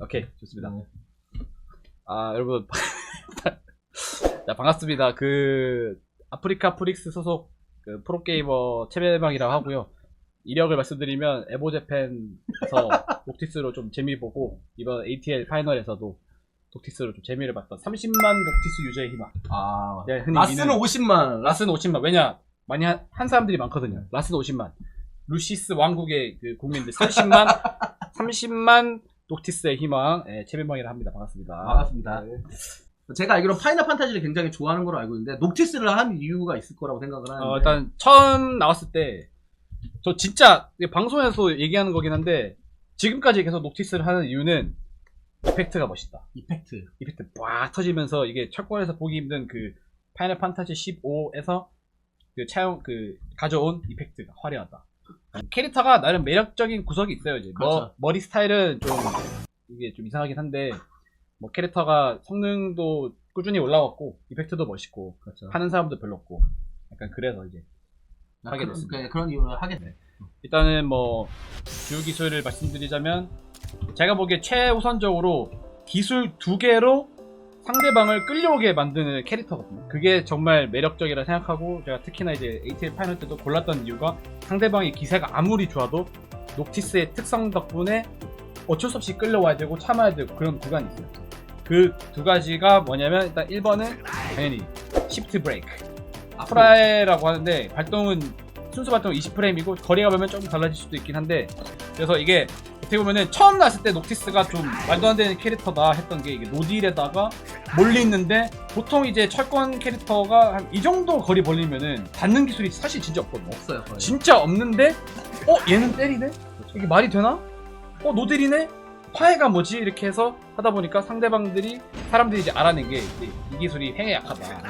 오케이 좋습니다. 네. 아 여러분 자 반갑습니다. 그 아프리카 프릭스 소속 그 프로게이머 채배방이라고 하고요. 이력을 말씀드리면 에보제팬에서 녹티스로 좀 재미 보고 이번 ATL 파이널에서도 녹티스로 좀 재미를 봤던 30만 녹티스 유저의 희망. 아, 네, 흔히 라스는 미는- 50만. 라스는 50만. 왜냐? 많이 한, 한 사람들이 많거든요. 라스는 50만. 루시스 왕국의 그 국민들 30만 30만 녹티스의 희망 예, 채배방이라 합니다. 반갑습니다. 반갑습니다. 네. 제가 알기로 파이널 판타지를 굉장히 좋아하는 걸로 알고 있는데 녹티스를 한 이유가 있을 거라고 생각을 하는데. 어, 일단 처음 나왔을 때 저 진짜 방송에서 얘기하는 거긴 한데 지금까지 계속 녹티스를 하는 이유는 이펙트가 멋있다. 이펙트. 이펙트 빡 터지면서 이게 철권에서 보기 힘든 그 파이널 판타지 15에서 그 차용 그 가져온 이펙트가 화려하다. 캐릭터가 나름 매력적인 구석이 있어요. 이제 뭐, 그렇죠. 머리 스타일은 좀 이게 좀 이상하긴 한데 뭐 캐릭터가 성능도 꾸준히 올라왔고 이펙트도 멋있고 그렇죠. 하는 사람도 별로 없고 약간 그래서 이제 하게 그런- 됐습니다. 그- 그런 이유로 하게 돼. 일단은 뭐 주요 기술을 말씀드리자면 제가 보기에 최우선적으로 기술 두 개로 상대방을 끌려오게 만드는 캐릭터거든요. 그게 정말 매력적이라 생각하고 제가 특히나 이제 ATL 파이널 때도 골랐던 이유가 상대방의 기세가 아무리 좋아도 녹티스의 특성 덕분에 어쩔 수 없이 끌려와야 되고 참아야 되고 그런 구간이 있어요. 그 두 가지가 뭐냐면 일단 1번은 당연히 시프트 브레이크. 프라이라고 하는데 발동은 순수 발동 20프레임이고 거리가 보면 좀 달라질 수도 있긴 한데 그래서 이게 어떻게 보면은 처음 나왔을 때 녹티스가 좀 말도 안 되는 캐릭터다 했던 게 이게 노딜에다가 몰리 있는데 보통 이제 철권 캐릭터가 한 이 정도 거리 벌리면은 닿는 기술이 사실 진짜 없거든요. 없어요. 거의. 진짜 없는데 어 얘는 때리네? 이게 말이 되나? 어 노딜이네? 파해가 뭐지? 이렇게 해서 하다 보니까 상대방들이 사람들이 이제 알아낸 게 이 기술이 행에 약하다.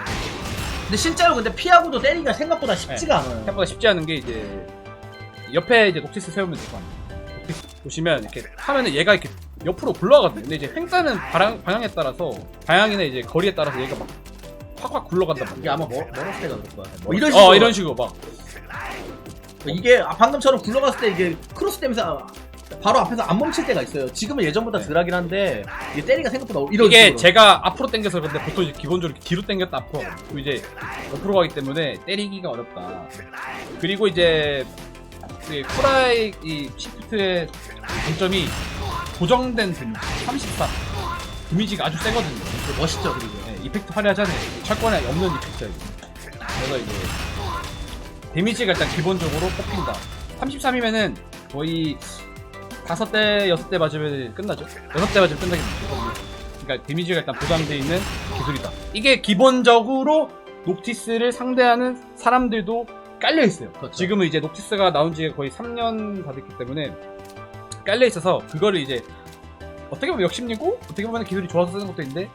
근데 실제로 근데 피하고도 때리기가 생각보다 쉽지가 않아요. 생각보다 쉽지 않은 게 이제 옆에 이제 녹티스 세우면 될 거 아니에요. 녹티스 보시면 이렇게 하면은 얘가 이렇게 옆으로 굴러가거든요. 근데 이제 횡단은 방향, 방향에 따라서 방향이나 이제 거리에 따라서 얘가 막 확확 굴러간단 말이에요. 이게 아마 멀, 멀었을 때가 그럴 거야. 뭐 어, 이런 식으로. 이런 식으로 막 이게 아, 방금처럼 굴러갔을 때 이게 크로스 되면서 바로 앞에서 안 멈출 때가 있어요. 지금은 예전보다 네. 덜하긴 한데 이게 때리가 생각보다 이런 이게 식으로. 제가 앞으로 당겨서 그런데 보통 이제 기본적으로 이렇게 뒤로 당겼다 앞으로. 그리고 이제 옆으로 가기 때문에 때리기가 어렵다. 그리고 이제 이 쿠라이 이 시프트의 장점이 고정된 데미지 34 데미지가 아주 세거든요. 멋있죠 그리고. 네, 이펙트 화려하잖아요. 철권에 없는 이펙트예요. 그래서 이제 데미지가 일단 기본적으로 뽑힌다. 33이면은 거의 다섯 대, 여섯 대 맞으면 끝나죠. 여섯 대 맞으면 되거든요. 그러니까 데미지가 일단 보장돼 있는 기술이다. 이게 기본적으로 녹티스를 상대하는 사람들도 깔려 있어요. 그렇죠. 지금은 이제 녹티스가 나온 지 거의 3년 다 됐기 때문에 깔려 있어서 그거를 이제 어떻게 보면 욕심이고 어떻게 보면 기술이 좋아서 쓰는 것도 있는데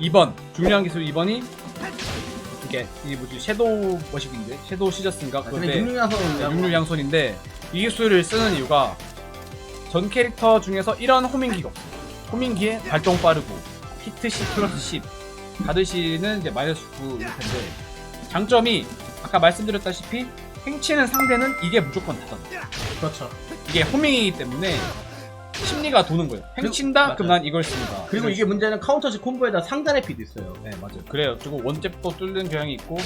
2번 중요한 기술 2번이 이게 이게 뭐지 섀도우 머시기인데 섀도우 시저스인가 근데 그건데 육류양성 육류 양손인데 이 기술을 쓰는 이유가 전 캐릭터 중에서 이런 호밍기가 없어요. 호밍기에 발동 빠르고 히트 10 플러스 10 가드시는 이제 마이너스 9일 텐데 장점이 아까 말씀드렸다시피 행치는 상대는 이게 무조건 닫아. 그렇죠. 이게 호밍이기 때문에 심리가 도는 거예요. 행친다? 맞아요. 그럼 난 이걸 씁니다. 그리고 이게 문제는 카운터식 콤보에다 상단의 피도 있어요. 네 맞아요. 그래요. 그리고 원잽도 뚫는 경향이 있고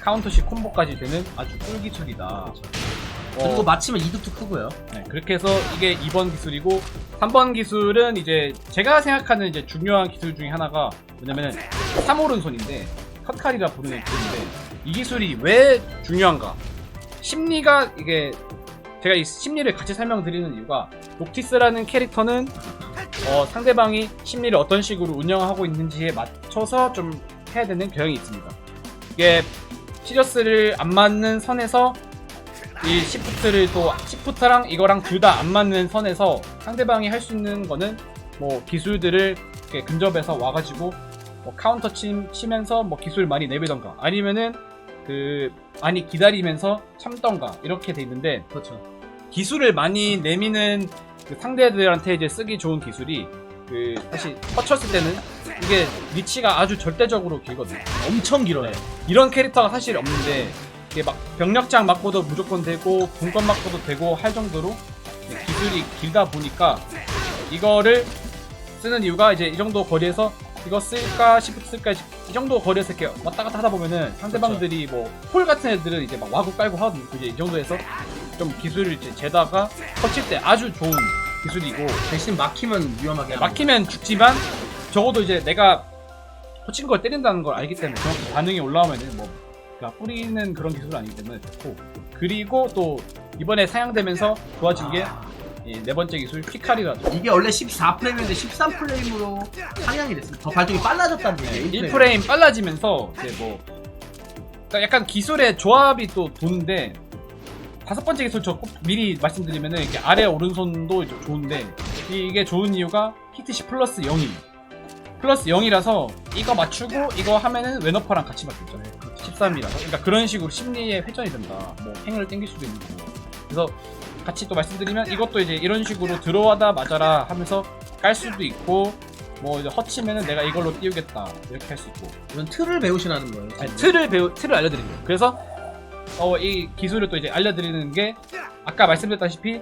카운터식 콤보까지 되는 아주 꿀기술이다. 그 리고 어, 맞히면 이득도 크고요. 네, 그렇게 해서 이게 2번 기술이고 3번 기술은 이제 제가 생각하는 이제 중요한 기술 중에 하나가 뭐냐면은 삼오른손인데 컷칼이라 부르는 기술인데 이 기술이 왜 중요한가? 심리가 이게 제가 이 심리를 같이 설명드리는 이유가 녹티스라는 캐릭터는 어, 상대방이 심리를 어떤 식으로 운영하고 있는지에 맞춰서 좀 해야 되는 경향이 있습니다. 이게 시저스를 안 맞는 선에서 이 시프트를 또 시프트랑 이거랑 둘 다 안 맞는 선에서 상대방이 할 수 있는 거는 뭐 기술들을 이렇게 근접해서 와가지고 뭐 카운터 치, 치면서 뭐 기술 많이 내비던가 아니면은 그 많이 기다리면서 참던가 이렇게 돼 있는데 그렇죠. 기술을 많이 내미는 그 상대들한테 이제 쓰기 좋은 기술이 그 사실 뻗쳤을 때는 이게 리치가 아주 절대적으로 길거든요. 엄청 길어요. 이런 캐릭터가 사실 없는데 이게 막 병력장 맞고도 무조건 되고 분권 맞고도 되고 할 정도로 기술이 길다 보니까 이거를 쓰는 이유가 이제 이 정도 거리에서 이거 쓸까 쓸까 이 정도 거리에서 이렇게 왔다 갔다 하다 보면은 상대방들이 뭐 폴 같은 애들은 이제 막 와구 깔고 하거든요. 이제 이 정도에서 좀 기술을 이제 재다가 터칠 때 아주 좋은 기술이고 대신 막히면 위험하게 하는 막히면 죽지만 적어도 이제 내가 터친 걸 때린다는 걸 알기 때문에 정확히 반응이 올라오면은 뭐 그러니까 뿌리는 그런 기술은 아니기 때문에 좋고 그리고 또 이번에 상향되면서 좋아진 게이네 번째 기술 피카리라죠. 이게 원래 14프레임인데 13프레임으로 상향이 됐습니다. 더 발동이 빨라졌다는 얘기예요. 1프레임 빨라지면서 이제 뭐 그러니까 약간 기술의 조합이 또 도는데 다섯 번째 기술 저 꼭 미리 말씀드리면은 이렇게 아래 오른손도 이제 좋은데 이게 좋은 이유가 히트시 플러스 0이 플러스 0이라서 이거 맞추고 이거 하면은 왼어퍼랑 같이 맞겠죠 13이라서 그러니까 그런 식으로 심리의 회전이 된다. 뭐 행을 땡길 수도 있는 거고. 그래서 같이 또 말씀드리면 이것도 이제 이런 식으로 들어와다 맞아라 하면서 깔 수도 있고 뭐 이제 허치면은 내가 이걸로 띄우겠다. 이렇게 할 수 있고. 이건 틀을 배우시라는 거예요. 아니, 틀을. 배우 틀을 알려드리는 거예요. 그래서 어, 이 기술을 또 이제 알려드리는 게 아까 말씀드렸다시피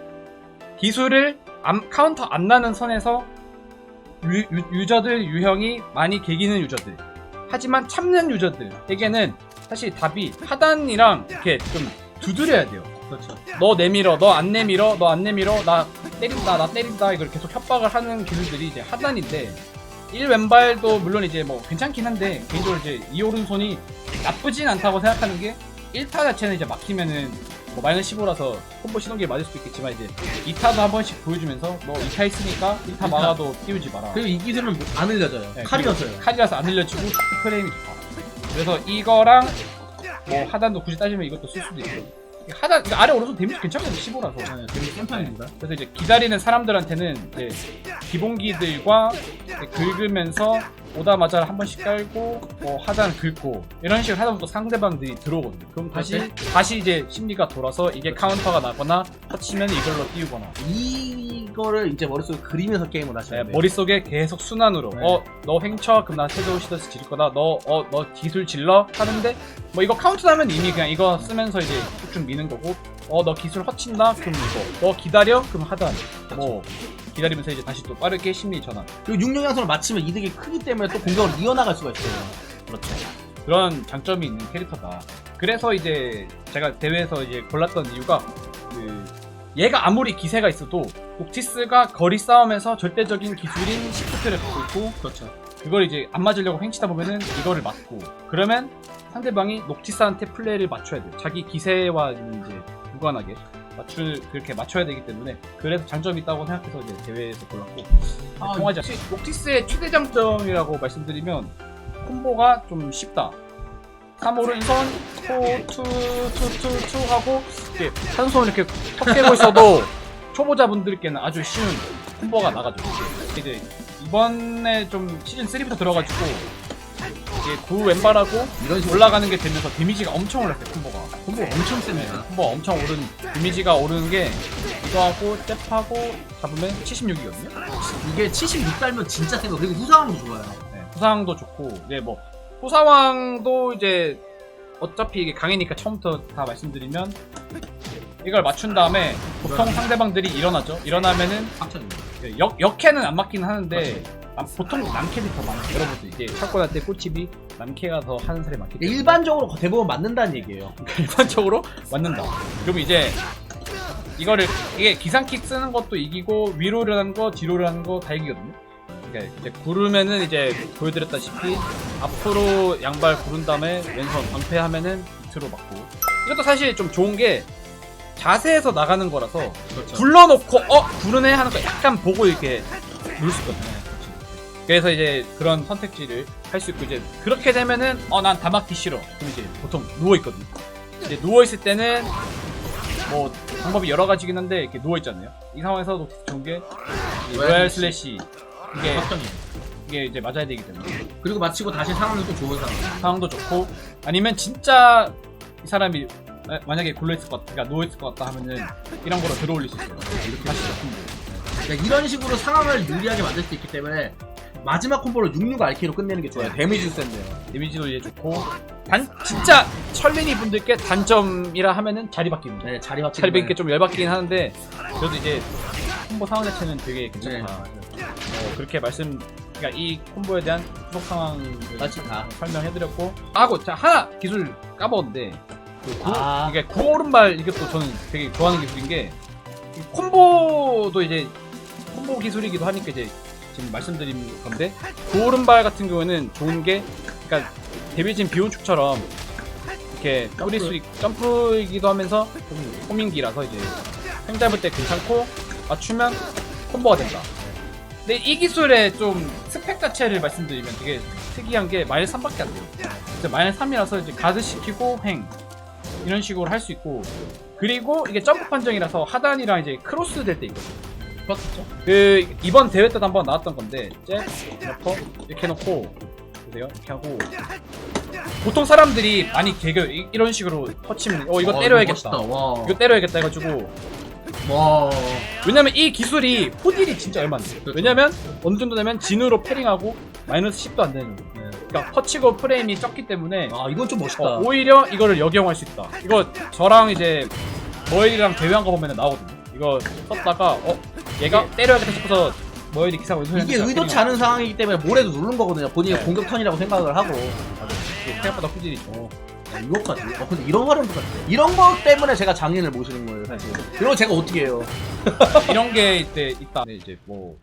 기술을 안- 카운터 안 나는 선에서 유, 저들 유형이 많이 개기는 유저들. 하지만 참는 유저들에게는 사실 답이 하단이랑 이렇게 좀 두드려야 돼요. 그렇죠. 너 내밀어, 너 안 내밀어, 너 안 내밀어, 나 때린다, 나 때린다 이걸 계속 협박을 하는 기술들이 이제 하단인데 1 왼발도 물론 이제 뭐 괜찮긴 한데 개인적으로 이제 이 오른손이 나쁘진 않다고 생각하는 게 1타 자체는 이제 막히면은 뭐 마이너스 15라서 콤보 시동기에 맞을 수도 있겠지만 이제 2타도 한 번씩 보여주면서 너 2타 했으니까 1타 막아도 띄우지 마라. 그리고 이 기술은 안 흘려져요. 네, 칼이어서요. 칼이라서 안 흘려지고 프레임이 좋다. 그래서 이거랑 뭐 하단도 굳이 따지면 이것도 쓸 수도 있고. 하단 이거 아래 오른손 데미지 괜찮거든요 15라서. 네, 되게 센 편입니다. 그래서 이제 기다리는 사람들한테는 이제 기본기들과 이제 긁으면서 오다마자 한 번씩 깔고 뭐 하단 긁고 이런 식으로 하다 보면 또 상대방들이 들어오거든요. 그럼 다시 다시 이제 심리가 돌아서 이게 카운터가 나거나 터치면 이걸로 띄우거나. 이거를 이제 머릿속에 그리면서 게임을 하셔야 네, 돼요. 머릿속에 계속 순환으로. 네. 어너 횡쳐 그럼 나 태도 시더스 지를 거다. 너어너 기술 질러? 하는데 뭐 이거 카운트 나면 이미 그냥 이거 쓰면서 이제 쭉쭉 미는 거고. 어 너 기술 허친다? 그럼 이거. 너 기다려? 그럼 하단 뭐 기다리면서 이제 다시 또 빠르게 심리 전환 그리고 육룡 양손을 맞추면 이득이 크기 때문에 또 공격을 이어나갈 수가 있어요. 그렇죠 그런 장점이 있는 캐릭터다 그래서 이제 제가 대회에서 이제 골랐던 이유가 그 얘가 아무리 기세가 있어도 옥티스가 거리 싸움에서 절대적인 기술인 시프트를 갖고 있고 그렇죠. 그걸 이제 안 맞으려고 횡치다 보면은 이거를 맞고 그러면 상대방이 녹티스한테 플레이를 맞춰야 돼요. 자기 기세와 이제 무관하게 맞출 그렇게 맞춰야 되기 때문에 그래서 장점이 있다고 생각해서 이제 대회에서 골랐고 아, 통하지 않 녹티스의 최대 장점이라고 말씀드리면 콤보가 좀 쉽다. 3오른손 투투투투투 하고 이렇게 한손 이렇게 턱 깨고 있어도 초보자분들께는 아주 쉬운 콤보가 나가죠. 이제 이번에 좀 시즌 3부터 들어가지고 이게 구 왼발하고 이런 식으로 올라가는 게 되면서 데미지가 엄청 올랐어요 콤보가. 콤보 엄청 셉니다. 콤보 엄청 오른 데미지가 오르는 게 이거 하고 잽하고 잡으면 76이거든요. 이게 76 달면 진짜 센 거. 그리고 후상도 좋아요. 네, 후상도 좋고 이제 뭐 후사왕도 이제 어차피 이게 강해니까 처음부터 다 말씀드리면 이걸 맞춘 다음에 보통 상대방들이 일어나죠. 일어나면은 역 역캐는 안 맞긴 하는데 남- 보통 남캐들이 더 많아요. 여러분들 이제 샷건할 때 꿀팁이 남캐가 더 하는 사람이 많기 때문에 일반적으로 대부분 맞는다는 얘기예요. 일반적으로 맞는다. 그럼 이제 이거를 이게 기상킥 쓰는 것도 이기고 위로라는 거, 뒤로라는 거 다 이기거든요. 그러니까 이제 구르면은 이제 보여드렸다시피 앞으로 양발 구른 다음에 왼손 방패하면은 밑으로 맞고 이것도 사실 좀 좋은 게 자세에서 나가는 거라서 그렇죠. 굴러놓고 어 구르네 하는 거 약간 보고 이렇게 누를 수 있거든요. 그래서 이제 그런 선택지를 할 수 있고 이제 그렇게 되면은 어 난 다 막기 싫어. 그럼 이제 보통 누워 있거든요. 이제 누워 있을 때는 뭐 방법이 여러 가지긴 한데 이렇게 누워 있잖아요. 이 상황에서도 좋은 게이 로얄 슬래시. 이게 확정이에요. 이게 이제 맞아야 되기 때문에 그리고 마치고 다시 상황은 또 좋은 상황. 상황도 좋고 아니면 진짜 이 사람이 마- 만약에 굴러 있을 것 같다, 그러니까 누워 있을 것 같다 하면은 이런 거로 들어올릴 수 있어요. 이렇게 하시죠. 그러니까 이런 식으로 상황을 유리하게 만들 수 있기 때문에 마지막 콤보를 66 RK로 끝내는 게 좋아요. 데미지 센데요. 데미지도 이제 좋고 단 진짜 철민이 분들께 단점이라 하면은 자리 바뀌는 네, 자리 맞추기. 자리 바뀌게 좀 열받긴 하는데 그래도 이제 콤보 상황 자체는 되게 괜찮다. 어, 그렇게 말씀 그러니까 이 콤보에 대한 후속 상황을 맞지 다. 설명해드렸고 하고 자 하나 기술 까먹었는데 그 구, 아. 이게 구오른발 이게 또 저는 되게 좋아하는 기술인 게이 콤보도 이제 콤보 기술이기도 하니까 이제 지금 말씀드린 건데 구오른발 같은 경우에는 좋은 게 그러니까 데뷔진 비온축처럼 이렇게 뿌릴 수 있, 점프이기도 하면서 좀 호밍기라서 이제 횡 잡을 때 괜찮고 맞추면 콤보가 된다. 근데 이 기술의 좀 스펙 자체를 말씀드리면 되게 특이한 게 마이너스 3밖에 안 돼요. 이제 마이너스 3이라서 이제 가드 시키고 횡 이런 식으로 할 수 있고 그리고 이게 점프 판정이라서 하단이랑 이제 크로스 될 때 있거든요. 그렇겠죠. 그 이번 대회 때도 한번 나왔던 건데 잽 넣고 이렇게 해놓고 보세요 이렇게 하고 보통 사람들이 많이 이- 이런 식으로 터치면 어 이거 때려야겠다 멋있다. 와. 이거 때려야겠다 해가지고 와. 왜냐면 이 기술이 포딜이 진짜 얼마 안 돼요 그렇죠. 왜냐면 어느 정도 되면 진으로 패링하고 마이너스 10도 안 되는 거예요 네. 그러니까 터치고 프레임이 적기 때문에 아 이건 좀 멋있다. 어, 오히려 이거를 역용할 수 있다. 이거 저랑 이제 머일이랑 대회한 거 보면 나오거든요. 이거 썼다가 어 얘가 때려야겠다 싶어서 머일이 기사가 왼손에 이게 의도치 않은 상황이기 때문에 모래도 누른 거거든요. 본인의 네. 공격 턴이라고 생각을 하고. 생각보다 후질이 죠 야, 이것까지. 어, 근데 이런 활용도 이런 거 때문에 제가 장인을 모시는 거예요, 사실. 거 제가 어떻게 해요? 이런 게 이때 있다. 근데 이제 뭐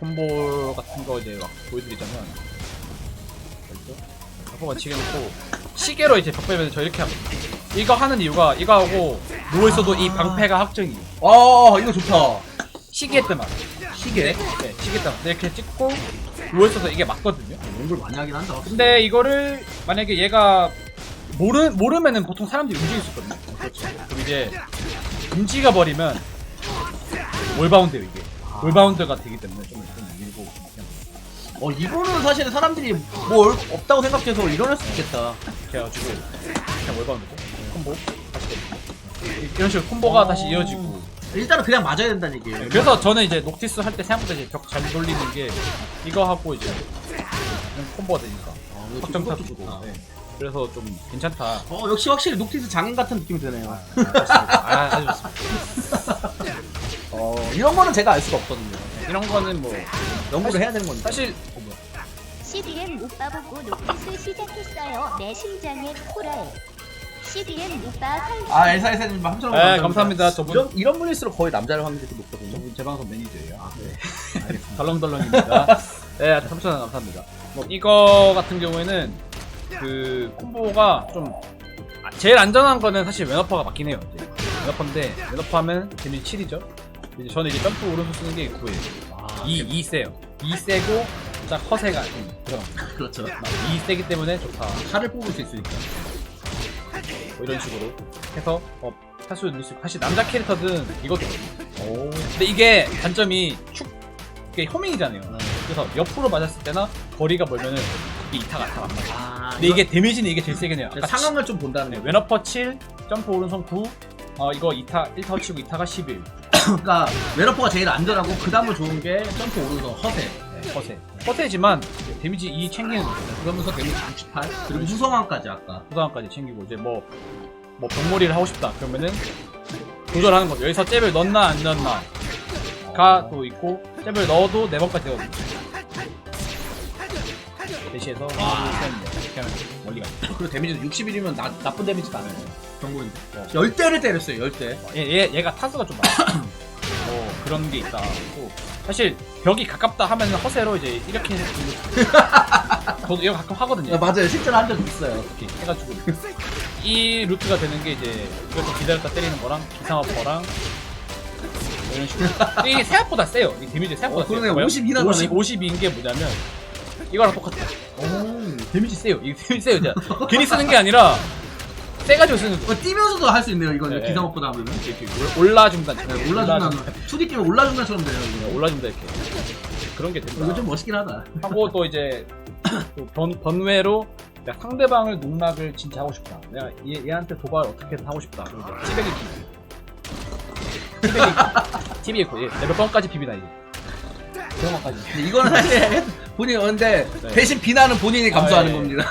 콤보 같은 거 이제 막 보여드리자면 이렇게 벽보 맞추게 놓고 시계로 이제 벽 빼면 저 이렇게 하거든요. 이거 하는 이유가 이거 하고 누워 있어도 이 방패가 확정이에요. 아, 이거 좋다. 시계 때만. 시계. 네, 시계 때만. 이렇게 찍고 누워 있어서 이게 맞거든요. 연구를 많이 하긴 한다. 근데 이거를 만약에 얘가 모르 모르면은 보통 사람들이 움직일 수 있거든요. 그렇죠. 그럼 이제 움직여 버리면 올바운드예요 이게. 올바운드가 되기 때문에 좀, 좀 밀고 그냥 어, 이거는 사실은 사람들이 뭐 얼- 없다고 생각해서 일어날 수 있겠다. 이렇게 해가지고 그냥 올바운드죠. 콤보 다시 때리고. 이런 식으로 콤보가 다시 이어지고. 일단은 그냥 맞아야 된다는 얘기예요. 네, 그래서 저는 이제 녹티스 할 때 생각보다 이제 벽 잘 돌리는 게 이거 하고 이제 그냥 콤보가 되니까 어, 이거 확정 그것도 타주고. 좋다. 네. 그래서 좀 괜찮다. 어, 역시 확실히 녹티스 장인 같은 느낌이 드네요. 아, 아주 좋습니다. 어, 이런 거는 제가 알 수가 없거든요. 이런 거는 뭐 연구를 해야 되는 건데. 사실 어, 뭐야. CDM 오빠 보고 노티스 시작했어요. 내 심장에 코랄. CDM 오빠 활. 아, 엘사이사님 함정 네, 감사합니다. 저분 이런, 이런 분일수록 거의 남자를 확률이 좀 높거든요. 저분 제 방송 매니저예요. 아, 네. 알겠습니다. 덜렁덜렁입니다. 네, 3,000원 감사합니다. 뭐 이거 같은 경우에는 그 콤보가 좀 아, 제일 안전한 거는 사실 왼어퍼가 맞긴 해요. 이제. 왼어퍼인데 왼어퍼 하면 데미지 7이죠. 이제 저는 이제 점프 오른손 쓰는 게 9예요. 아, 2, 2 세요. 2 세고 딱 허세가 좀 들어가. 그렇죠. 2 세기 때문에 좋다. 칼을 뽑을 수 있으니까. 뭐 이런 식으로 해서 어, 탈수 넣을 수 있고 사실 남자 캐릭터든 이거거든요. 오. 근데 이게 단점이 축 이게 호밍이잖아요. 그래서 옆으로 맞았을 때나 거리가 멀면은 이게 이타가 잘안 맞아. 아, 근데 이게 데미지는 이게 제일 세긴 해요. 아까 상황을 좀 본다는 치- 네, 거. 왼어퍼 7, 점프 오른손 9, 어 이거 2타 1타 치고 2타가 11. 그러니까 웨너퍼가 제일 안전하고 그 다음으로 좋은 게 점프 오른손 허세. 네, 허세. 허세지만 데미지 2 챙기는 거죠. 그러면서 데미지 68 그리고 후성왕까지 아까. 부상까지 챙기고 이제 뭐, 뭐 병몰이를 하고 싶다 그러면은 조절하는 거죠. 여기서 잽을 넣나 안 넣나 가또 있고 잽을 넣어도 네 번까지 되거든요. 대시해서 이렇게 하면 멀리 가죠. 그리고 데미지도 61이면 나, 나쁜 데미지가 아니에요. 경고인데. 어. 열 대를 때렸어요. 열 대. 얘, 얘 얘가 타수가 좀 많아. 뭐 그런 게 있다. 또 사실 벽이 가깝다 하면 허세로 이제 이렇게 해서 저도 이거 가끔 하거든요. 네, 맞아요. 실제로 한 적 있어요. 이렇게 해가지고 이 루트가 되는 게 이제 이것도 기다렸다 때리는 거랑 기상어퍼랑 뭐 이런 식으로 이게 생각보다 세요 이 데미지 생각보다 어, 그러네. 세요 50 이나 가네. 50, 50인 게 뭐냐면 이거랑 똑같아 요 오. 데미지 세요 이게 데미지 세요 진짜 괜히 쓰는 게 아니라 세가지고 쓰는 거 어, 뛰면서도 할 수 있네요. 이거는 네. 기상업보다 하면. 이렇게 올라 중단 네, 올라준다. 투디 끼면 올라준다처럼 돼요. 이거. 올라준다 이렇게 그런 게 된다 이거 좀 멋있긴 하다. 하고 또 이제 또 번, 번외로 내가 상대방을 농락을 진짜 하고 싶다. 내가 얘, 얘한테 도발 어떻게든 하고 싶다. 그럼 이제 티백이 비비. 티백이 티백이 고 예, 레벨 번까지 비비다 이제. 것까지. 근데 이거는 사실 본인이 근데 네. 대신 비난은 본인이 감수하는 아, 예. 겁니다.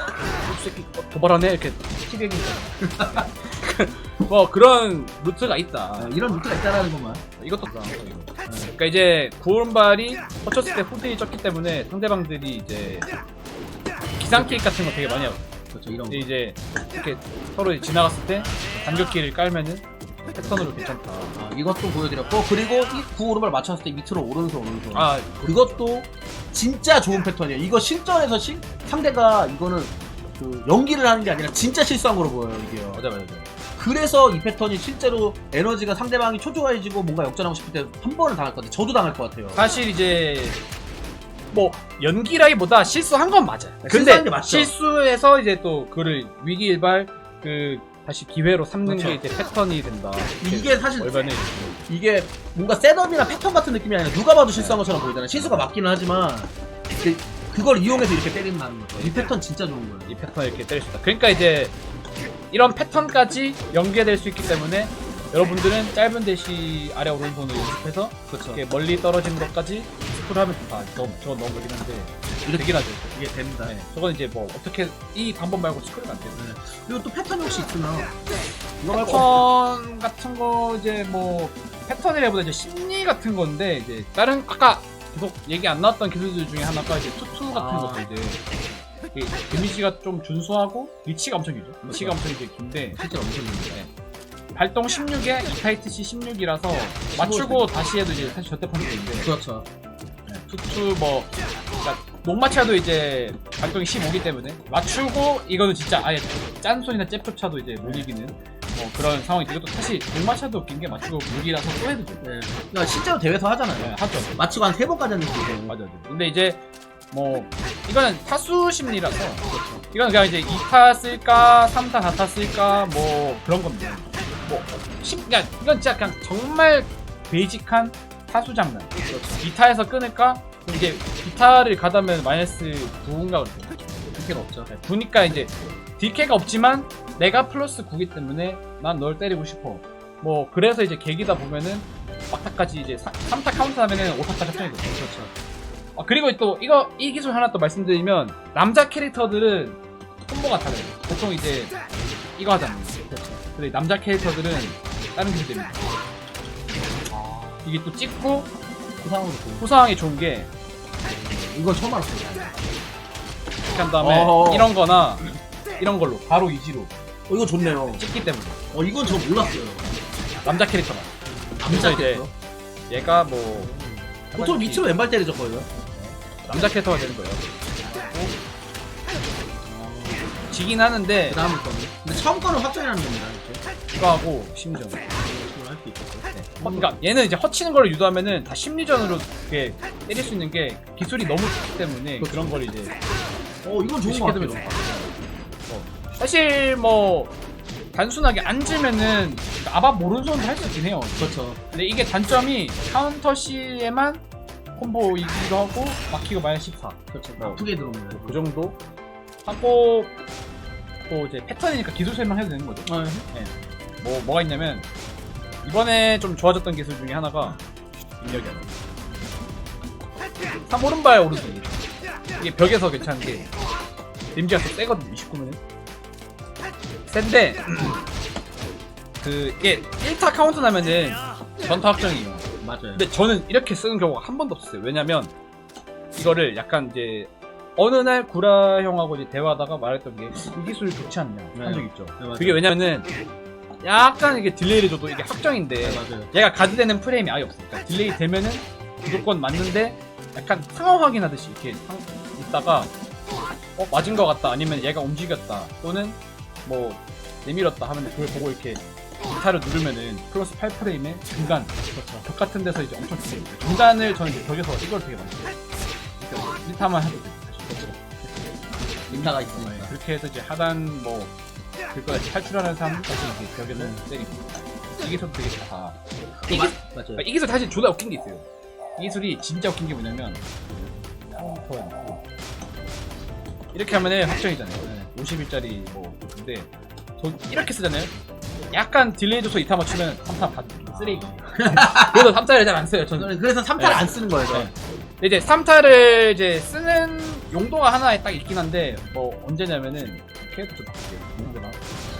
이 새끼 어, 도발하네 이렇게 티백이. 뭐 그런 루트가 있다. 아, 이런 루트가 있다라는 것만. 이것도 그렇고 이거. 그러니까 이제 구원발이 뻗쳤을 때 후딜이 쪘기 때문에 상대방들이 이제 기상킥 같은 거 되게 많이 하고 그렇죠 이런 거. 근데 이제 이렇게 서로 지나갔을 때 간격기를 깔면은 패턴으로 괜찮다. 아, 이것도 보여드렸고 그리고 이 구오름을 맞췄을 때 밑으로 오른손 오른손. 아 그것도 진짜 좋은 패턴이에요. 이거 실전에서 실- 상대가 이거는 그 연기를 하는 게 아니라 진짜 실수한 거로 보여요 이게요. 맞아 맞아. 그래서 이 패턴이 실제로 에너지가 상대방이 초조해지고 뭔가 역전하고 싶을 때 한 번은 당할 것 같아요. 저도 당할 것 같아요. 사실 이제 뭐 연기라기보다 실수한 건 맞아요. 근데 실수한 게 맞죠. 실수해서 이제 또 그를 위기 일발 그 다시 기회로 삼는 그렇죠. 게 이제 패턴이 된다. 이게 사실 얼마나 이게 뭔가 셋업이나 패턴 같은 느낌이 아니라 누가 봐도 실수한 것처럼 보이잖아요. 실수가 맞기는 하지만 그, 그걸 이용해서 이렇게 때리는 거죠. 이 패턴 진짜 좋은 거예요. 이 패턴 이렇게 때릴 수 있다. 그러니까 이제 이런 패턴까지 연계될 수 있기 때문에 여러분들은 짧은 대시 아래 오른손을 연습해서 그렇죠. 이렇게 멀리 떨어지는 것까지 스크를 하면 좋다. 저, 저건 너무 멀긴 한데 되긴 하죠. 이게 됩니다. 네. 저건 이제 뭐 어떻게 이 방법 말고 스크가 안 돼요. 그리고 또 패턴이 혹시 있으면 이거 말고 패턴 같은 거 이제 뭐 패턴이라보다 이제 심리 같은 건데 이제 다른 아까 계속 얘기 안 나왔던 기술들 중에 하나가 이제 투투 같은 아. 이제 이게 데미지가 좀 준수하고 리치가 엄청 길죠. 리치가 엄청 이제 긴데 실제로 엄청. 네. 발동 16에 이타이트시 16이라서 맞추고 다시 해도 이제 사실 절대 펀치인데 그렇죠. 네, 투투 뭐 그러니까 녹마차도 이제 발동이 15기 때문에 맞추고 이거는 진짜 아예 짠손이나 잽조차도 이제 못 이기는 뭐 그런 상황이 되고 또 사실 녹마차도 웃긴 게 맞추고 6이라서 또 해도 돼. 네. 그러니까 실제로 대회에서 하잖아요. 네, 하죠. 마치고 한 세 번까지 하는 거죠. 맞아, 맞아. 근데 이제 뭐 이거는 타수 심리라서 이건 그냥 이제 2타 쓸까 3타 4타 쓸까 뭐 그런 겁니다. 뭐 심, 그러니까 이건 진짜 그냥 정말 베이직한 타수 장난. 2타에서 끊을까? 그럼 이제 2타를 가다면 마이너스 9인가 그렇죠. 그렇게가 없죠. 9니까 이제 DK가 없지만 내가 플러스 9기 때문에 난 널 때리고 싶어. 뭐 그래서 이제 계기다 보면은 막타까지 이제 3타 카운트 하면은 5타까지 합정이 되죠. 그렇죠. 아, 그리고 또 이거 이 기술 하나 또 말씀드리면 남자 캐릭터들은 콤보가 달라요. 보통 이제 이거 하잖아요. 근데 남자 캐릭터들은 다른 기술 됩니다. 이게 또 찍고 그 보고. 후상이 좋은 게 이건 처음 알았어요. 한 다음에 어허. 이런 거나 이런 걸로 바로 이지로 어, 이거 좋네요. 찍기 때문에 어, 이건 저 몰랐어요. 남자 캐릭터만 남자 이제 캐릭터. 얘가 뭐 보통 밑으로 왼발 때리죠, 거예요. 남자 캐릭터가 되는 거예요. 지긴 하는데 그 다음 거는. 근데 처음 거는 확정이라는 겁니다. 이렇게. 이거 하고 심정. 할수. 어, 그러니까 얘는 이제 허치는 걸 유도하면은 다 심리전으로 이렇게 때릴 수 있는 게 기술이 너무 좋기 때문에 그런 걸 이제 어, 이건 좋은 거 같아요. 어. 사실 뭐 단순하게 앉으면은 아밥 오른손도 할수 있긴 해요. 그렇죠. 근데 이게 단점이 카운터 시에만 콤보 이기도 하고 막히고 마이너스 14. 그렇죠. 뭐, 아프게 들어오면. 그 정도 하고 또 이제 패턴이니까 기술 설명해도 되는 거죠. 아, 뭐 뭐가 있냐면 이번에 좀 좋아졌던 기술 중에 하나가 입력이야. 3 오른발 오른손 이게 벽에서 괜찮은 게 데미지가 좀 세거든요 29면 센데. 그 이게 1타 카운트 나면은 전타 확정이에요. 맞아요. 근데 저는 이렇게 쓰는 경우가 한 번도 없었어요. 왜냐면 이거를 약간 이제 어느 날 구라 형하고 이제 대화하다가 말했던 게 이 기술 좋지 않냐. 한 적 있죠? 네, 맞아요. 그게 왜냐면은 약간 이게 딜레이를 줘도 이게 확정인데 네, 맞아요. 얘가 가드되는 프레임이 아예 없으니까 딜레이 되면은 무조건 맞는데 약간 상황 확인하듯이 이렇게 상- 있다가 어 맞은 것 같다. 아니면 얘가 움직였다. 또는 뭐 내밀었다 하면 그걸 보고 이렇게 기타를 누르면은 플러스 8프레임에 중간 그렇죠. 벽 같은 데서 이제 엄청 주세요 중간을 저는 이제 벽에서 이걸 되게 많이 그러니까 1타만 해도 돼요 사실 인타가 네, 있으니까. 그렇게 해서 이제 하단 뭐 그거까지 탈출하는 사람 다시 이렇게 벽에는 때리고 이 기술 되게 좋다 이, 기, 맞, 맞아요. 그러니까 이 기술 사실 존나 웃긴 게 있어요. 이 기술이 진짜 웃긴 게 뭐냐면 카운터였고 이렇게 하면은 확정이잖아요. 50일짜리 뭐 근데 저 이렇게 쓰잖아요 약간 딜레이 줘서 2타 맞추면 3타 다 쓰레기 그래서 3타를 잘 안 써요 저는 저는 그래서 3타를 네. 안 쓰는 거예요. 저. 네. 근데 이제 3타를 이제 쓰는 용도가 하나에 딱 있긴 한데 뭐 언제냐면은 캐릭터 좀 바뀌어요.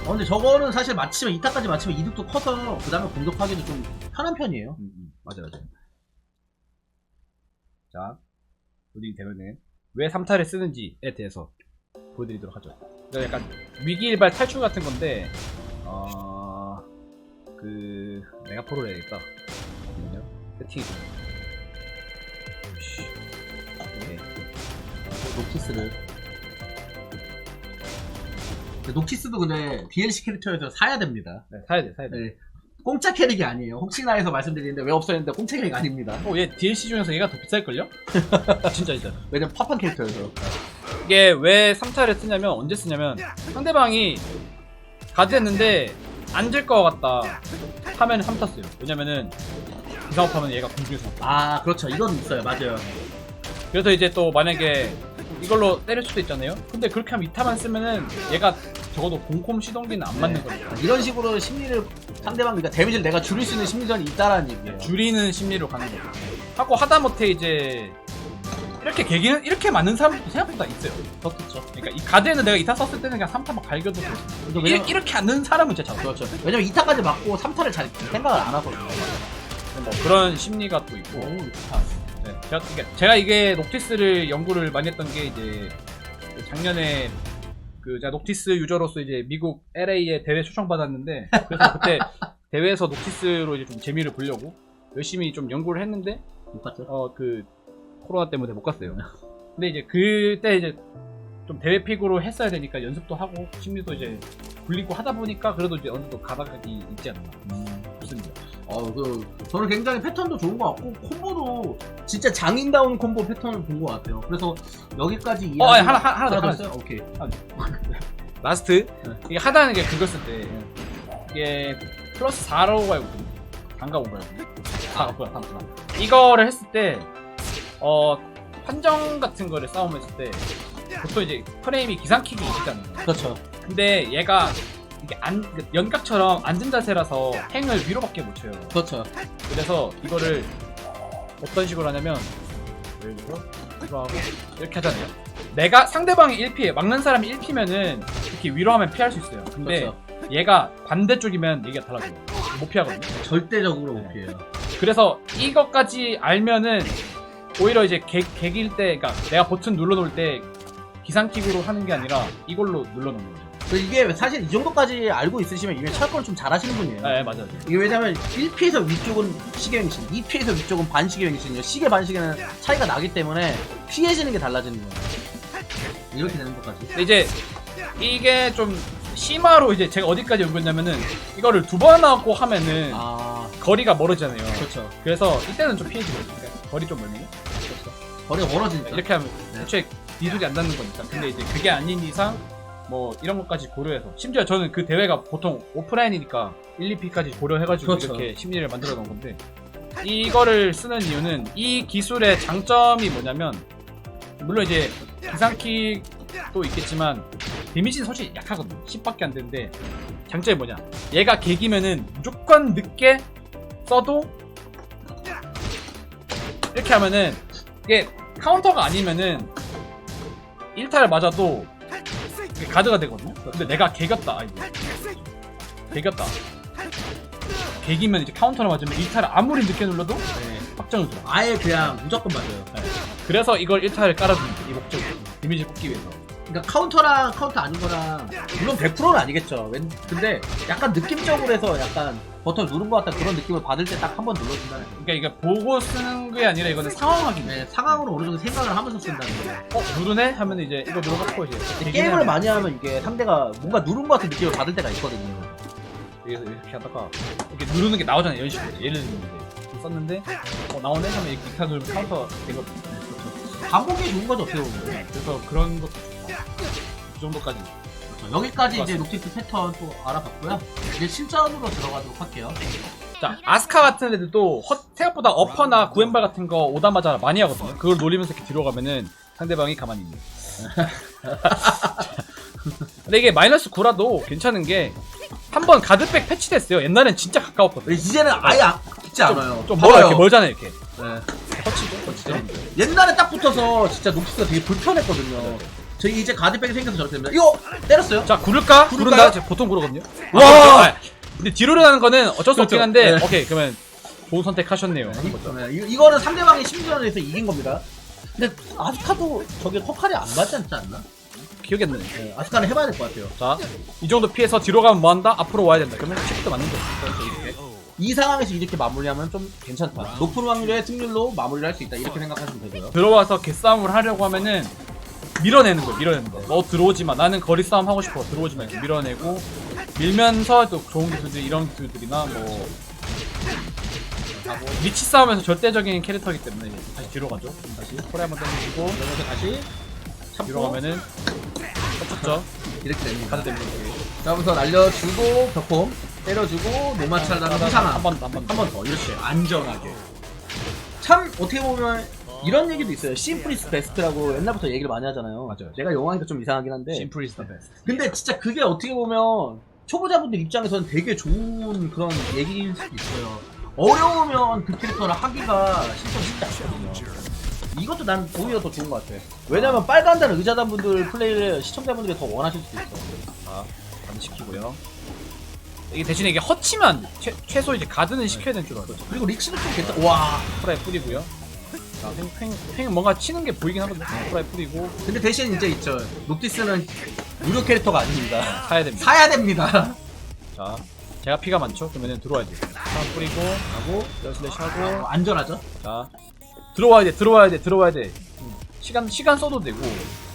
어, 근데 저거는 사실 맞히면 2타까지 맞히면 이득도 커서 그 다음에 공격하기도 좀 편한 편이에요. 음, 음, 맞아 맞아. 자, 우리 대면은 왜 3타를 쓰는지에 대해서 보여드리도록 하죠. 이거 약간 위기일발 탈출 같은 건데, 어, 그 메가포를 해야겠다. 잠깐만요. 세팅이 좀. 씨. 네. 녹티스를. 근데 녹티스도 근데 DLC 캐릭터에서 사야 됩니다. 네, 사야 돼, 사야 돼. 네. 공짜 캐릭이 아니에요. 혹시나 해서 말씀드리는데 왜 없어 했는데 공짜 캐릭 아닙니다. 어, 얘 DLC 중에서 얘가 더 비쌀걸요? 진짜 진짜. 왜냐면 팝판 캐릭터여서. 이게 왜 3타를 쓰냐면 언제 쓰냐면 상대방이 가드했는데 앉을 것 같다 하면 3타 써요 왜냐면은 이사업하면 얘가 공중에서 아 그렇죠. 이건 있어요. 맞아요. 그래서 이제 또 만약에 이걸로 때릴 수도 있잖아요 근데 그렇게 하면 2타만 쓰면은 얘가 적어도 공콤 시동기는 안 맞는 거예요 이런 식으로 심리를 상대방 그러니까 데미지를 내가 줄일 수 있는 심리전이 있다라는 얘기예요. 줄이는 심리로 가는 거예요 하고 하다못해 이제 이렇게 계기는 이렇게 맞는 사람도 생각보다 있어요 그렇죠. 그러니까 이 가드에는 내가 2타 썼을 때는 그냥 3타 막 갈겨도 돼요 그래서 이- 왜냐면, 이렇게 앉는 사람은 진짜 잘 그렇죠. 왜냐면 2타까지 맞고 3타를 잘 생각을 안 하거든요. 뭐 그런 심리가 또 있고. 네, 제가, 그러니까 제가 이게 녹티스를 연구를 많이 했던 게 이제 그 작년에 그 제가 녹티스 유저로서 이제 미국 LA에 대회 초청받았는데 그래서 그때 대회에서 녹티스로 이제 좀 재미를 보려고 열심히 좀 연구를 했는데 못 봤죠? 어 그 코로나 때문에 못 갔어요. 근데 이제 그때 이제 좀 대회 픽으로 했어야 되니까 연습도 하고 심리도 이제 굴리고 하다 보니까 그래도 이제 어느 정도 가닥이 있지 않나 좋습니다. 어, 그, 저는 굉장히 패턴도 좋은 것 같고, 콤보도 진짜 장인다운 콤보 패턴을 본 것 같아요. 그래서 여기까지 어, 아니, 이야기- 하나 하나 하나 하나 더더 있어요. 오케이. 라스트 네. 이게 하다는 게 그걸 쓸때 이게 플러스 4라고 알고 있거든요. 반가 5가요. 아, 뭐야, 다음 다음. 이거를 했을 때 어, 판정 같은 거를 싸움을 했을 때 보통 이제 프레임이 기상킥이 있잖아요. 그렇죠. 근데 얘가 이게 안 연각처럼 앉은 자세라서 행을 위로밖에 못 쳐요. 그렇죠. 그래서 이거를 어떤 식으로 하냐면 예를 들어 하고 이렇게 하잖아요. 내가 상대방이 1피 막는 사람이 1피면은 이렇게 위로 하면 피할 수 있어요. 근데 그렇죠. 얘가 반대쪽이면 얘기가 달라져요. 못 피하거든요. 절대적으로 네. 못 피해요. 그래서 이것까지 알면은 오히려 이제 개, 개길 때, 그러니까 내가 버튼 눌러놓을 때 기상킥으로 하는 게 아니라 이걸로 눌러놓는 거죠. 그 이게 사실 이 정도까지 알고 있으시면 이게 철권을 좀 잘하시는 분이에요. 네, 맞아요. 이게 왜냐면 1피에서 위쪽은 시계행신, 2피에서 위쪽은 반시계행신이요. 시계 반시계는 차이가 나기 때문에 피해지는 게 달라지는 거예요. 이렇게 되는 것까지. 근데 이제 이게 좀 심화로 이제 제가 어디까지 연구했냐면은 이거를 두 번 하고 하면은 아, 거리가 멀어지잖아요. 그렇죠. 그래서 이때는 좀 피해지거든요. 그러니까 거리 좀 멀면 거리가 멀어지니까. 이렇게 하면 네. 애초에 기술이 안 닿는 거니까. 근데 이제 그게 아닌 이상 뭐 이런 것까지 고려해서. 심지어 저는 그 대회가 보통 오프라인이니까 1, 2피까지 고려해가지고 그렇죠. 이렇게 심리를 만들어 놓은 건데 이거를 쓰는 이유는 이 기술의 장점이 뭐냐면 물론 이제 기상킥도 있겠지만 데미지는 솔직히 약하거든요. 10밖에 안 되는데 장점이 뭐냐? 얘가 개기면은 무조건 늦게 써도 이렇게 하면은 이게 카운터가 아니면은 1타를 맞아도 가드가 되거든요. 근데 내가 개겼다. 아이고. 개겼다. 개기면 이제 카운터를 맞으면 1타를 아무리 늦게 눌러도 확정을 들어 아예 그냥 무조건 맞아요. 그래서 이걸 1타를 깔아주는 거이 목적으로. 데미지 뽑기 위해서. 그러니까 카운터랑 카운터 아닌 거랑 물론 100%는 아니겠죠. 왠- 근데 약간 느낌적으로 해서 약간 버튼을 누른 것 같다 그런 느낌을 받을 때 딱 한 번 눌러준다는 거예요. 그러니까 이게 보고 쓰는 게 아니라 이거는 상황 확인 네, 상황으로 어느 정도 생각을 하면서 쓴다는 거예요. 어 누르네? 하면 이제 이거 눌러갖고 이제 근데 게임을 많이 하면 이게 상대가 뭔가 누른 것 같은 느낌을 받을 때가 있거든요. 여기서 이렇게 하다가 이렇게 누르는 게 나오잖아요 이런 식으로 예를 들면 이제 썼는데 어 나오네 하면 이렇게 이타 누르면 카운터 되거든요 반복이 좋은 거죠, 어떻게 보면. 그래서 그런 것도 좋다 그 정도까지 그렇죠. 여기까지 이제 녹티스 패턴 또 알아봤고요. 이제 실전으로 들어가도록 할게요. 자 아스카 같은 애들도 헛- 생각보다 어퍼나 구엔발 같은 거 오다마자 많이 하거든요 그걸 노리면서 이렇게 뒤로 가면은 상대방이 가만히 있는 근데 이게 마이너스 9라도 괜찮은 게 한 번 가드백 패치됐어요 옛날엔 진짜 가까웠거든요 이제는 아예 안- 붙지 않아요. 좀 멀어 이렇게. 멀잖아요 이렇게 네. 터치죠 터치죠 옛날에 딱 붙어서 진짜 녹티스가 되게 불편했거든요. 저희 이제 가드백이 생겨서 저렇게 됩니다. 이거 때렸어요. 자 구를까? 구를까요? 구른다? 제가 보통 구르거든요 와! 와! 아, 근데 뒤로를 하는 거는 어쩔 수 없긴 그렇죠. 한데 네. 오케이 그러면 좋은 선택하셨네요 네, 이- 이거는 상대방이 심리전에서 이긴 겁니다. 근데 아스카도 저게 허칼이 안 맞지 않지 않나? 기억이 안 나네 네, 아스카는 해봐야 될 것 같아요. 자, 이 정도 피해서 뒤로 가면 뭐 한다? 앞으로 와야 된다. 그러면 시프트 맞는 거죠. 이렇게. 이 상황에서 이렇게 마무리하면 좀 괜찮다. 높은 확률의 승률로 마무리를 할 수 있다. 이렇게 생각하시면 되고요. 들어와서 개싸움을 하려고 하면은 밀어내는 거, 밀어내는 거. 너 들어오지 마. 나는 거리 싸움 하고 싶어. 들어오지 마. 이렇게 밀어내고 밀면서 또 좋은 기술들 이런 기술들이나 뭐 하고 위치 싸움에서 절대적인 캐릭터이기 때문에 다시 뒤로 가죠. 다시 코레 한번 던지고 그러면서 다시 뒤로 가면은 쳤죠. 이렇게 됩니다. 가드 때문에 자, 우선 날려주고 벽홈 때려주고 노마찰 다음에 후상함 한번 한번 한번 더 이렇게 안전하게 참 어떻게 보면 이런 얘기도 있어요 심플리스 베스트라고 옛날부터 얘기를 많이 하잖아요 맞아요. 제가 용하니까 좀 이상하긴 한데 심플 이스 더 베스트. 근데 진짜 그게 어떻게 보면 초보자분들 입장에서는 되게 좋은 그런 얘기일 수도 있어요 어려우면 그 캐릭터를 하기가 실전 쉽지 않거든요 이것도 난 오히려 더 좋은 것 같아 왜냐면 빨간 단 의자단 분들 플레이를 시청자분들이 더 원하실 수도 있어 자, 가드 시키고요. 이게 대신에 이게 안 돼. 최, 최소 이제 가드는 시켜야 되는 줄 알아요. 그리고 리치도 좀 괜찮 와 프라이 뿌리고요. 자, 횡, 횡, 횡 뭔가 치는 게 보이긴 하거든요. 프라이 뿌리고 근데 대신 이제 있죠 노티스는 무료 캐릭터가 아닙니다 사야 됩니다. 사야 됩니다 자, 제가 피가 많죠? 그러면은 들어와야 돼요. 사 뿌리고 하고 슬래시 하고 안전하죠 자, 들어와야 돼, 들어와야 돼, 들어와야 돼. 음, 시간 시간 써도 되고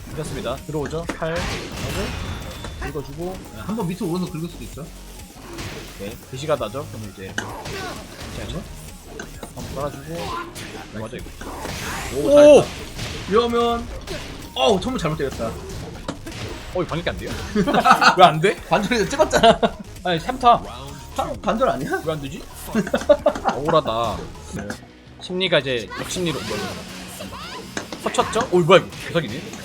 괜찮습니다. 들어오죠. 팔 하고 읽어주고 한번 밑으로 오른손 긁을 수도 있죠 네, 대시가 나죠? 그러면 이제 제가 한번 깔아주고 맞아 이거. 오! 오! 이러면 어우 정말 잘못 때렸다 어, 이거 반격이 안 돼요? 왜 안 돼? 관절에서 찍었잖아 아니, 3타. 관- 관절 아니야? 왜 안 되지? 억울하다. 네. 심리가 이제 역심리로 뭐 터쳤죠? 오, 뭐야, 이거. 대박이네.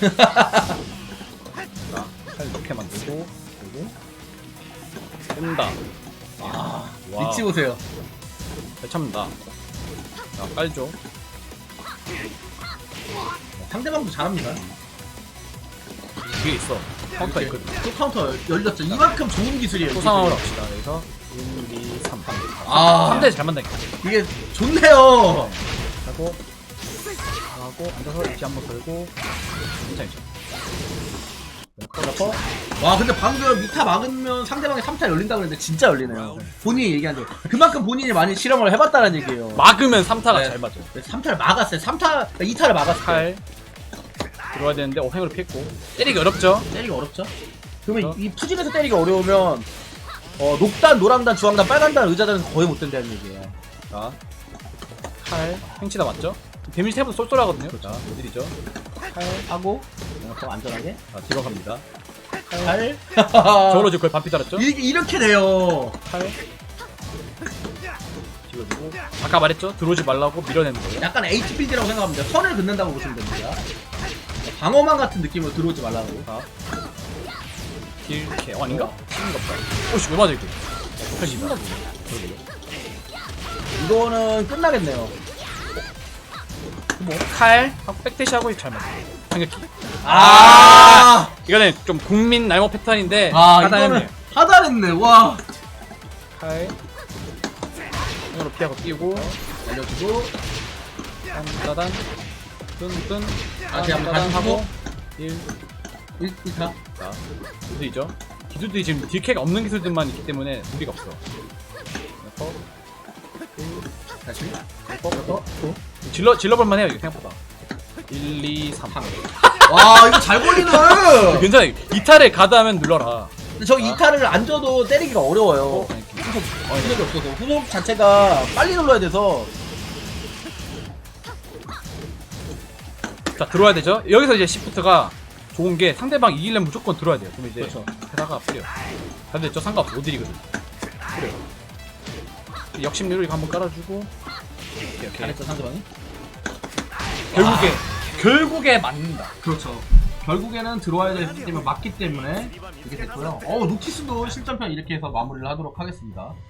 자, 살 이렇게 만들고, 그리고, 끈다. 아 와. 위치 보세요 잘 참는다. 자, 깔죠. 상대방도 잘합니다 뒤에 있어. 카운터 이렇게. 있거든. 또 카운터 열렸죠 이만큼 좋은 기술이에요 또 상황으로 합시다. 여기서 1, 2, 3. 아 3대 잘 만다니까. 이게 좋네요 하고, 하고, 앉아서 이렇게 한번 걸고, 괜찮죠. 어? 와 근데 방금 미타 막으면 상대방이 3타 열린다고 했는데 진짜 열리네요 본인이 얘기한 대 그만큼 본인이 많이 실험을 해봤다는 얘기예요 막으면 3타가 네. 잘 맞아. 3타를 막았어요 3타 2타를 막았어요 칼 들어와야 되는데 어 횡으로 피했고 때리기 어렵죠? 때리기 어렵죠? 그러면 어? 이 푸진에서 때리기 어려우면 어, 녹단, 노랑단, 주황단, 빨간단, 의자단은 거의 못 된다는 얘기예요. 자, 칼 횡치다 맞죠? 데미지 생각보다 쏠쏠하거든요. 자, 어디죠? 칼 하고 어, 더 안전하게 자, 들어갑니다. 칼. 저로 지금 거의 반피 달았죠? 이렇게, 이렇게 돼요. 칼 찍어주고 아까 말했죠? 들어오지 말라고 밀어내는 거예요. 약간 H 빌드라고 생각합니다. 선을 긋는다고 보시면 됩니다. 방어만 같은 느낌으로 들어오지 말라고. 자, 딜캐 어, 아닌가? 치는 거 없다. 오씨 왜 맞아 이게? 칼 신나 보네. 그러게요. 이거는 끝나겠네요. 뭐칼 하고 백대시 하고 잘 맞아. 반격기. 아, 이거는 좀 국민 날먹 패턴인데 아. 이거는 하단했네. 와. 칼 힘으로 피하고 뛰고 알려주고 딴따단 뚠뚠 다시 한번 딴따단 다시 하고 1 1, 2타. 자 기술이죠 기술들이 지금 딜캐가 없는 기술들만 있기 때문에 무리가 없어 그래서 다시. 또, 또. 또. 질러 질러볼만 해요 이거 생각보다 1, 2, 3 와, 이거 잘 걸리네. 괜찮아 이탈을 가드하면 눌러라 근데 저 2타를 안 줘도 때리기가 어려워요. 어. 후속, 어, 후속이 없어서. 후속 자체가 빨리 눌러야 돼서. 자 들어와야 되죠 여기서 이제 시프트가 좋은 게 상대방 이기려면 무조건 들어야 돼요 그럼 이제 그렇죠. 게다가 뿌려 다들 됐죠 상관없어 못 이기거든 뿌려 역심리로 이거 한번 깔아주고 이렇게 이렇게 잘했죠, 상대방이? 결국에 결국에 맞는다 그렇죠. 결국에는 들어와야 되기 때문에 맞기 때문에 이렇게 됐고요. 어, 노티스도 실전편 이렇게 해서 마무리를 하도록 하겠습니다.